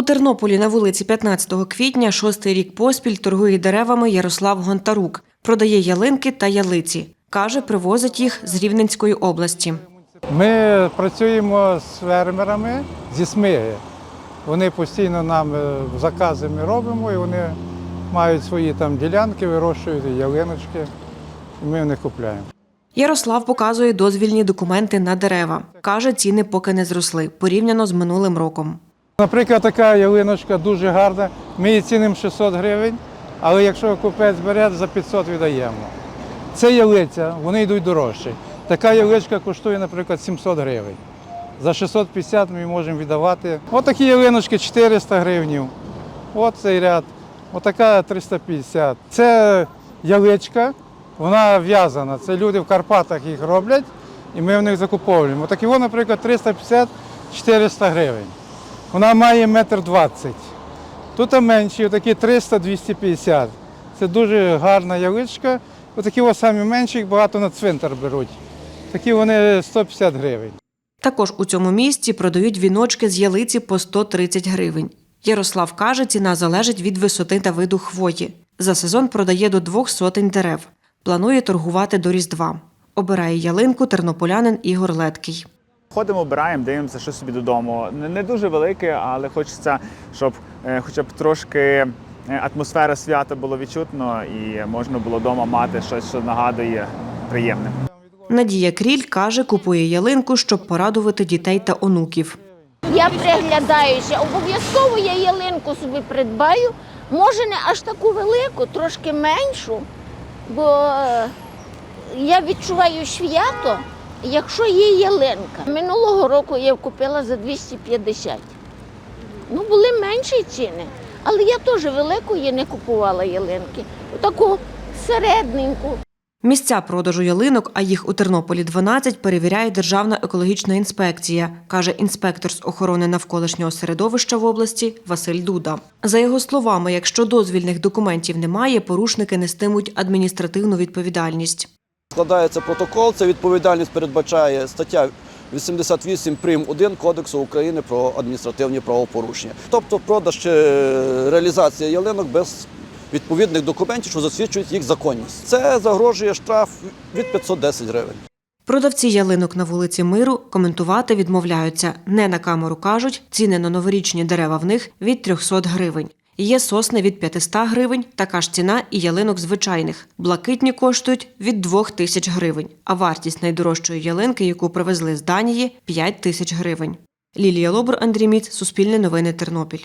У Тернополі на вулиці 15 квітня шостий рік поспіль торгує деревами Ярослав Гонтарук. Продає ялинки та ялиці. Каже, привозить їх з Рівненської області. Ми працюємо з фермерами зі Смиги. Вони постійно нам е, закази ми робимо, і вони мають свої там ділянки, вирощують ялиночки, і ми в них купляємо. Ярослав показує дозвільні документи на дерева. Каже, ціни поки не зросли порівняно з минулим роком. Наприклад, така ялиночка дуже гарна. Ми її цінимо 600 гривень, але якщо купець бере, за 500 віддаємо. Це ялиця, вони йдуть дорожче. Така яличка коштує, наприклад, 700 гривень. За 650 ми можемо віддавати. Ось такі ялиночки 400 гривень. От цей ряд. Отака 350. Це яличка, вона в'язана. Це люди в Карпатах їх роблять, і ми в них закуповуємо. Отакі, о, наприклад, 350-400 гривень. Вона має метр двадцять. Тут менші, отакі 300-250. Це дуже гарна яличка. Отакі ось самі менші, їх багато на цвинтар беруть. Такі вони 150 гривень. Також у цьому місці продають віночки з ялиці по 130 гривень. Ярослав каже, ціна залежить від висоти та виду хвої. За сезон продає до двох сотень дерев. Планує торгувати до Різдва. Обирає ялинку тернополянин Ігор Леткий. Ходимо, обираємо, дивимося, що собі додому. Не, дуже велике, але хочеться, щоб е, хоча б трошки е, атмосфера свята було відчутно і можна було вдома мати щось, що нагадує приємне. Надія Кріль каже, купує ялинку, щоб порадувати дітей та онуків. Я приглядаюся, обов'язково я ялинку собі придбаю. Може, не аж таку велику, трошки меншу, бо е, я відчуваю свято, якщо є ялинка. Минулого року я купила за 250. Ну, були менші ціни, але я теж великої не купувала ялинки. Таку середненьку. Місця продажу ялинок, а їх у Тернополі 12, перевіряє Державна екологічна інспекція, каже інспектор з охорони навколишнього середовища в області Василь Дуда. За його словами, якщо дозвільних документів немає, порушники нестимуть адміністративну відповідальність. Складається протокол. Це відповідальність передбачає стаття 88 прим. 1 Кодексу України про адміністративні правопорушення. Тобто продаж чи реалізація ялинок без відповідних документів, що засвідчують їх законність. Це загрожує штраф від 510 гривень. Продавці ялинок на вулиці Миру коментувати відмовляються. Не на камеру кажуть, ціни на новорічні дерева в них від 300 гривень. Є сосни від 500 гривень, така ж ціна і ялинок звичайних. Блакитні коштують від 2 тисяч гривень, а вартість найдорожчої ялинки, яку привезли з Данії – 5 тисяч гривень. Лілія Лобур, Андрій Міць, Суспільне новини Тернопіль.